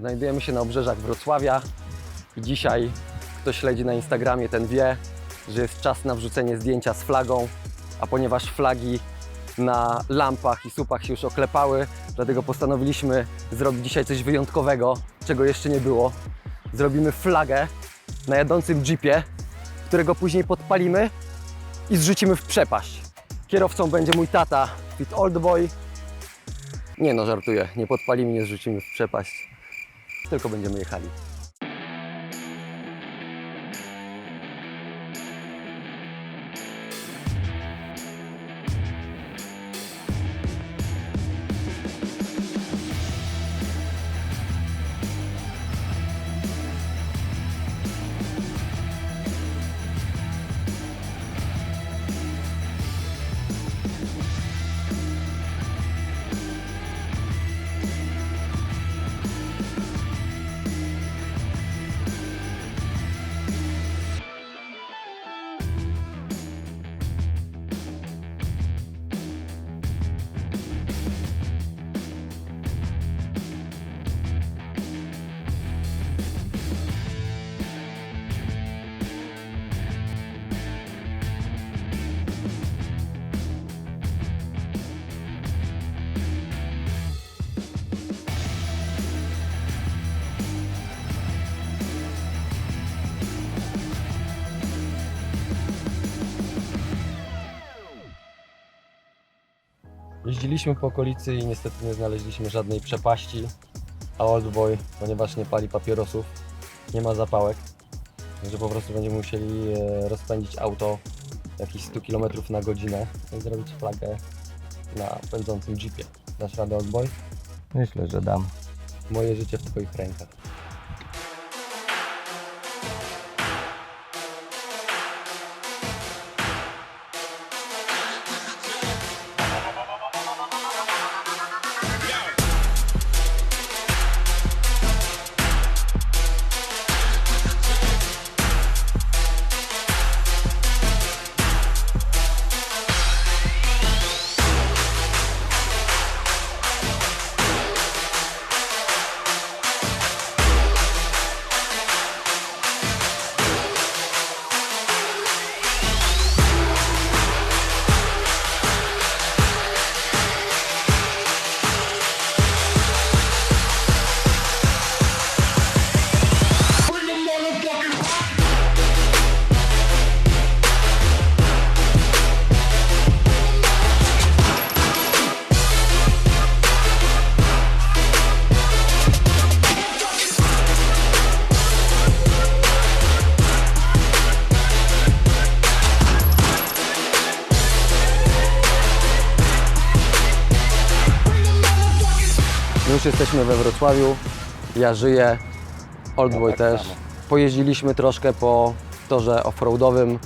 Znajdujemy się na obrzeżach Wrocławia i dzisiaj, kto śledzi na Instagramie, ten wie, że jest czas na wrzucenie zdjęcia z flagą, a ponieważ flagi na lampach i słupach się już oklepały, dlatego postanowiliśmy zrobić dzisiaj coś wyjątkowego, czego jeszcze nie było. Zrobimy flagę na jadącym jeepie, którego później podpalimy i zrzucimy w przepaść. Kierowcą będzie mój tata, Fit Old Boy. Nie no, żartuję, nie podpalimy, nie zrzucimy w przepaść, tylko będziemy jechali. Jeździliśmy po okolicy i niestety nie znaleźliśmy żadnej przepaści, a Oldboy, ponieważ nie pali papierosów, nie ma zapałek, także po prostu będziemy musieli e, rozpędzić auto jakieś 100 km na godzinę i zrobić flagę na pędzącym jeepie. Dasz radę Oldboy? Myślę, że dam. Moje życie w Twoich rękach. Już jesteśmy we Wrocławiu, ja żyję, Oldboy tak też. samo. Pojeździliśmy troszkę po torze offroadowym,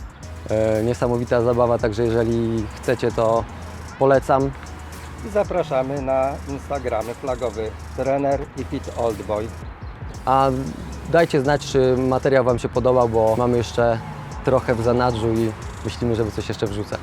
e, niesamowita zabawa, także jeżeli chcecie to polecam. I zapraszamy na Instagramy flagowy trener i fit old boy. A dajcie znać, czy materiał Wam się podobał, bo mamy jeszcze trochę w zanadrzu i myślimy, żeby coś jeszcze wrzucać.